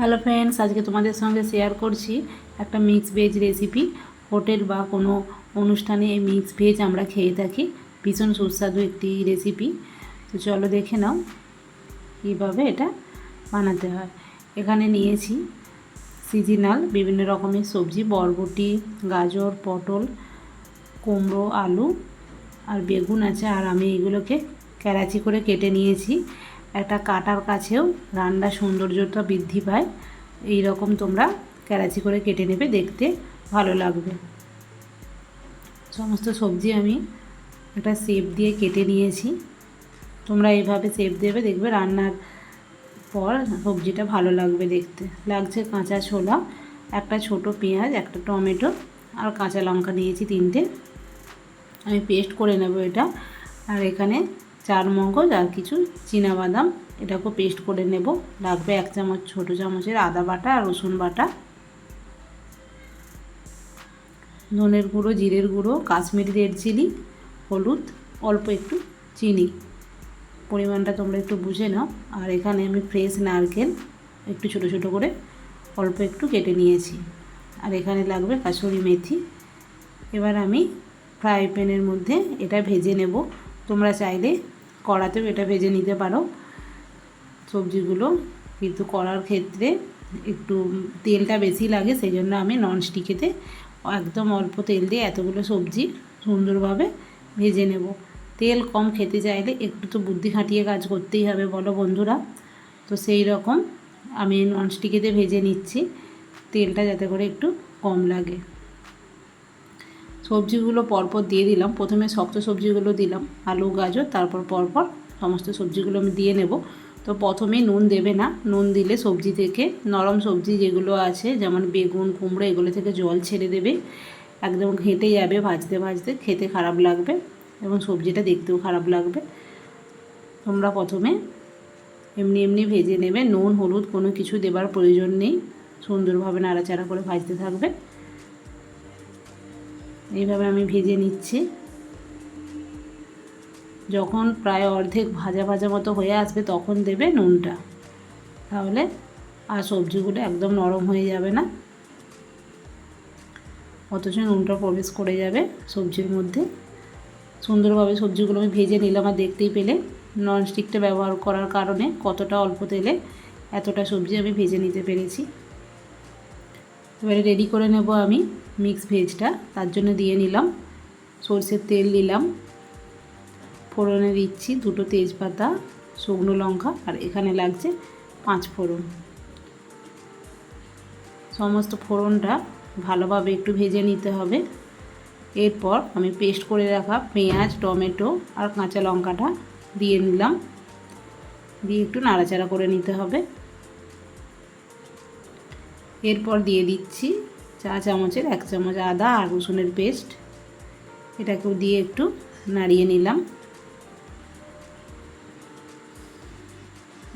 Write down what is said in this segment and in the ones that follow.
Hello friends আজকে তোমাদের সঙ্গে শেয়ার করছি একটা মিক্স ভেজ রেসিপি হোটেল বা কোনো অনুষ্ঠানে এই মিক্স ভেজ আমরা খেয়ে থাকি। ভীষণ সুস্বাদু একটি রেসিপি তো চলো দেখে নাও কীভাবে এটা বানাতে হয়। এখানে নিয়েছি সিজনাল বিভিন্ন রকমের সবজি, বরবটি, গাজর, পটল, কুমড়ো, আলু আর বেগুন আছে। আর আমি এগুলোকে ক্যারাচি করে কেটে নিয়েছি। একটা কাটার কাছেও রান্নার সৌন্দর্যটা বৃদ্ধি পায়। এই রকম তোমরা ক্যারাচি করে কেটে নেবে, দেখতে ভালো লাগবে। সমস্ত সবজি আমি একটা সেপ দিয়ে কেটে নিয়েছি। তোমরা এইভাবে সেপ দেবে, দেখবে রান্নার পর সবজিটা ভালো লাগবে দেখতে। লাগছে কাঁচা ছোলা, একটা ছোট পেঁয়াজ, একটা টমেটো আর কাঁচা লঙ্কা নিয়েছি তিনটে। আমি পেস্ট করে নেব এটা। আর এখানে চার মগজ আর কিছু বাদাম এটাকেও পেস্ট করে নেব। লাগবে এক চামচ ছোটো চামচের আদা বাটা আর রসুন বাটা। ধনের গুঁড়ো, জিরের গুঁড়ো, কাশ্মীরি রেড চিলি, হলুদ, অল্প একটু চিনি। পরিমাণটা তোমরা একটু বুঝে নাও। আর এখানে আমি ফ্রেশ নারকেল একটু ছোট ছোট করে অল্প একটু কেটে নিয়েছি। আর এখানে লাগবে কাসুরি মেথি। এবার আমি ফ্রাই প্যানের মধ্যে এটা ভেজে নেব। তোমরা চাইলে কড়াতেও এটা ভেজে নিতে পারো। সবজিগুলো কিন্তু করার ক্ষেত্রে একটু তেলটা বেশি লাগে সেই জন্য আমি ননস্টিকেতে একদম অল্প তেল দিয়ে এতগুলো সবজি সুন্দরভাবে ভেজে নেব। তেল কম খেতে চাইলে একটু তো বুদ্ধি খাটিয়ে কাজ করতেই হবে বলো বন্ধুরা। তো সেই রকম আমি ননস্টিকেতে ভেজে নিচ্ছি, তেলটা যাতে করে একটু কম লাগে। সবজিগুলো পরপর দিয়ে দিলাম। প্রথমে শক্ত সবজিগুলো দিলাম, আলু, গাজর, তারপর পরপর সমস্ত সবজিগুলো আমি দিয়ে নেব। তো প্রথমে নুন দেবে না, নুন দিলে সবজি থেকে নরম সবজি যেগুলো আছে, যেমন বেগুন, কুমড়ো, এগুলো থেকে জল ছেড়ে দেবে। একদম ঘেঁটে যাবে ভাজতে ভাজতে, খেতে খারাপ লাগবে এবং সবজিটা দেখতেও খারাপ লাগবে। তোমরা প্রথমে এমনি এমনি ভেজে নেবে। নুন, হলুদ কোনো কিছু দেবার প্রয়োজন নেই। সুন্দরভাবে নাড়াচাড়া করে ভাজতে থাকবে। এইভাবে আমি ভেজে নিচ্ছি। যখন প্রায় অর্ধেক ভাজা ভাজা মতো হয়ে আসবে তখন দেবে নুনটা। তাহলে আর সবজিগুলো একদম নরম হয়ে যাবে না। অথচ নুনটা প্রবেশ করে যাবে সবজির মধ্যে। সুন্দরভাবে সবজিগুলো আমি ভেজে নিলাম আর দেখতেই পেলে ননস্টিকটা ব্যবহার করার কারণে কতটা অল্প তেলে এতটা সবজি আমি ভেজে নিতে পেরেছি। এবারে রেডি করে নেব আমি মিক্স ভেজটা তার জন্য দিয়ে নিলাম সর্ষের তেল দিলাম ফোড়নে দিচ্ছি দুটো তেজপাতা, শুকনো লঙ্কা আর এখানে লাগছে পাঁচ ফোড়ন। সমস্ত ফোড়নটা ভালোভাবে একটু ভেজে নিতে হবে। এরপর আমি পেস্ট করে রাখা পেঁয়াজ, টমেটো আর কাঁচা লঙ্কাটা দিয়ে নিলাম। দিয়ে একটু নাড়াচাড়া করে নিতে হবে। এরপর দিয়ে দিচ্ছি চা চামচের এক চামচ আদা আর রসুনের পেস্ট। এটাকেও দিয়ে একটু নাড়িয়ে নিলাম।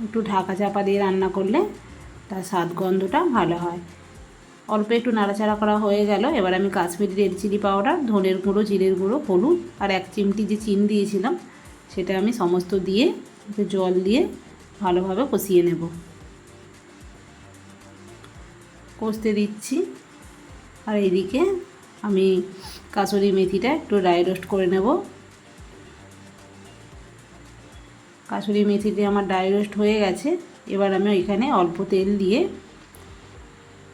একটু ঢাকা চাপা দিয়ে রান্না করলে তার স্বাদ গন্ধটা ভালো হয়। অল্প একটু নাড়াচাড়া করা হয়ে গেল। এবার আমি কাশ্মীরি রেড চিলি পাউডার, ধনের গুঁড়ো, জিরের গুঁড়ো, হলুদ আর এক চিমটি যে চিন দিয়েছিলাম, সেটা আমি সমস্ত দিয়ে জল দিয়ে ভালোভাবে কষিয়ে নেব। কষতে দিচ্ছি। আর এদিকে আমি কাসুরি মেথিটা একটু ড্রাই রোস্ট করে নেব। কাসুরি মেথিতে আমার ড্রাই রোস্ট হয়ে গেছে। এবার আমি ওইখানে অল্প তেল দিয়ে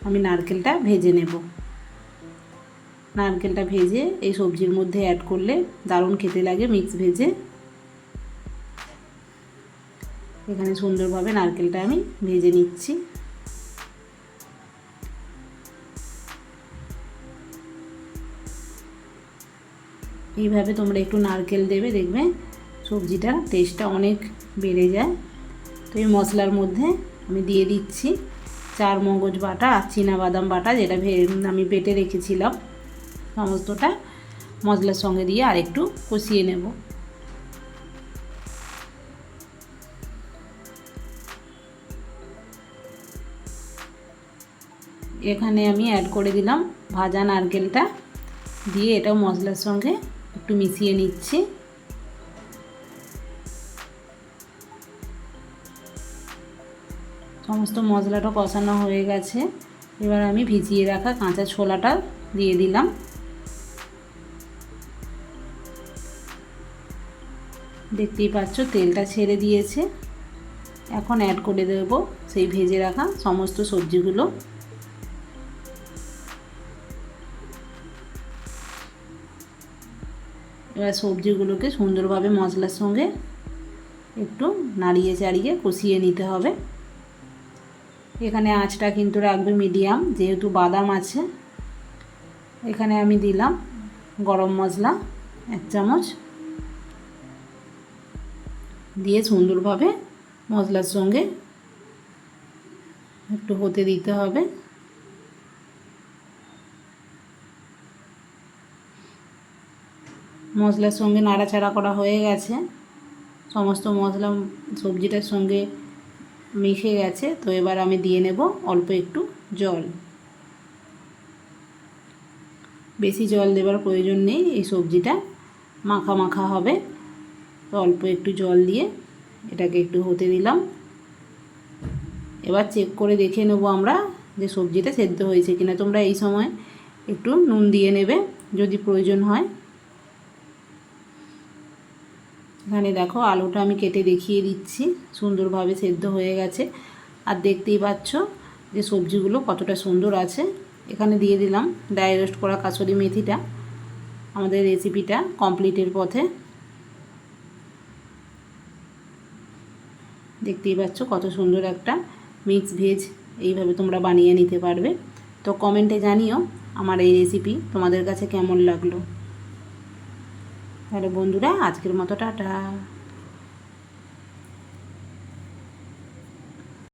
আমি নারকেলটা ভেজে নেব। নারকেলটা ভেজে এই সবজির মধ্যে অ্যাড করলে দারুণ খেতে লাগে মিক্স ভেজে। এখানে সুন্দরভাবে নারকেলটা আমি ভেজে নিচ্ছি। এইভাবে তোমরা একটু নারকেল দেবে, দেখবে? সবজিটা টেস্টটা অনেক বেড়ে যায়। তো এই মশলার মধ্যে আমি দিয়ে দিচ্ছি চার মগজ বাটা আর বাদাম বাটা, যেটা আমি বেটে রেখেছিলাম। সমস্তটা মশলার সঙ্গে দিয়ে আর একটু কষিয়ে নেব। এখানে আমি অ্যাড করে দিলাম ভাজা নারকেলটা। দিয়ে এটাও মশলার সঙ্গে একটু মিশিয়ে নিচ্ছি। সমস্ত মশলাটা কষানো হয়ে গেছে। এবার আমি ভিজিয়ে রাখা কাঁচা ছোলাটা দিয়ে দিলাম। দেখতেই পাচ্ছ, তেলটা ছেড়ে দিয়েছে। এখন অ্যাড করে দেবো সেই ভেজে রাখা সমস্ত সবজিগুলো। এবার সবজিগুলোকে সুন্দরভাবে মশলার সঙ্গে একটু নাড়িয়ে চাড়িয়ে কষিয়ে নিতে হবে। এখানে আঁচটা কিন্তু রাখবে মিডিয়াম, যেহেতু বাদাম আছে। এখানে আমি দিলাম গরম মশলা, এক চামচ। দিয়ে সুন্দরভাবে মশলার সঙ্গে একটু হতে দিতে হবে। মশলার সঙ্গে নাড়াচাড়া করা হয়ে গেছে। সমস্ত মশলা, সবজিটার সঙ্গে মিশে গেছে। তো এবার আমি দিয়ে নেব অল্প একটু জল। বেশি জল দেবার প্রয়োজন নেই, এই সবজিটা মাখা মাখা হবে। তো অল্প একটু জল দিয়ে এটাকে একটু হতে দিলাম। এবার চেক করে দেখে নেব আমরা যে সবজিটা সেদ্ধ হয়েছে কিনা। তোমরা এই সময় একটু নুন দিয়ে নেবে, যদি প্রয়োজন হয়। এখানে দেখো আলুটা আমি কেটে দেখিয়ে দিচ্ছি, সুন্দরভাবে সেদ্ধ হয়ে গেছে। আর দেখতেই পাচ্ছ যে সবজিগুলো কতটা সুন্দর আছে। এখানে দিয়ে দিলাম ড্রাই রোস্ট করা কাসুরি মেথিটা, আমাদের রেসিপিটা কমপ্লিটের পথে। দেখতেই পাচ্ছ কত সুন্দর একটা মিক্স ভেজ এইভাবে তোমরা বানিয়ে নিতে পারবে। তো কমেন্টে জানিও আমার এই রেসিপি তোমাদের কাছে কেমন লাগল। তাহলে বন্ধুরা আজকের মতো টাটা।